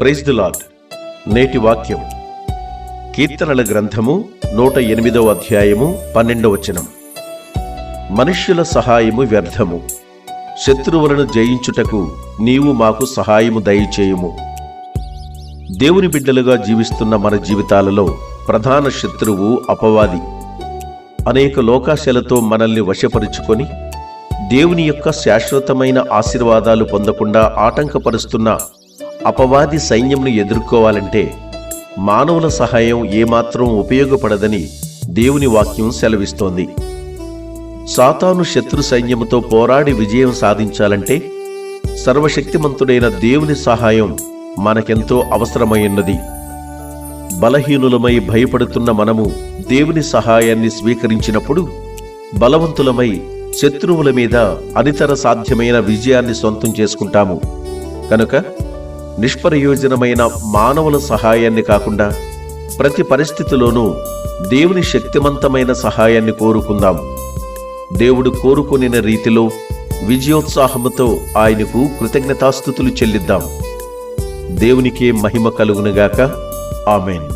Praise the lord. నేటి వాక్యం. కీర్తనల గ్రంథము నూట ఎనిమిదవ అధ్యాయము పన్నెండవ వచనం. మనుష్యుల సహాయము వ్యర్థము. శత్రువులను జయించుటకు నీవు మాకు సహాయము దయచేయుము. దేవుని బిడ్డలుగా జీవిస్తున్న మన జీవితాలలో ప్రధాన శత్రువు అపవాది. అనేక లోకాశలతో మనల్ని వశపరుచుకొని దేవుని యొక్క శాశ్వతమైన ఆశీర్వాదాలు పొందకుండా ఆటంకపరుస్తున్న అపవాది సైన్యంను ఎదుర్కోవాలంటే మానవుల సహాయం ఏమాత్రం ఉపయోగపడదని దేవుని వాక్యం సెలవిస్తోంది. సాతాను శత్రు సైన్యముతో పోరాడి విజయం సాధించాలంటే సర్వశక్తిమంతుడైన దేవుని సహాయం మనకెంతో అవసరమైనది బలహీనులమై భయపడుతున్న మనము దేవుని సహాయాన్ని స్వీకరించినప్పుడు బలవంతులమై శత్రువుల మీద అనితర సాధ్యమైన విజయాన్ని సొంతం చేసుకుంటాము. కనుక నిష్ప్రయోజనమైన మానవుల సహాయాన్ని కాకుండా ప్రతి పరిస్థితిలోనూ దేవుని శక్తివంతమైన సహాయాన్ని కోరుకుందాం. దేవుడు కోరుకునిన రీతిలో విజయోత్సాహముతో ఆయనకు కృతజ్ఞతాస్థుతులు చెల్లిద్దాం. దేవునికే మహిమ కలుగునుగాక. ఆమెను.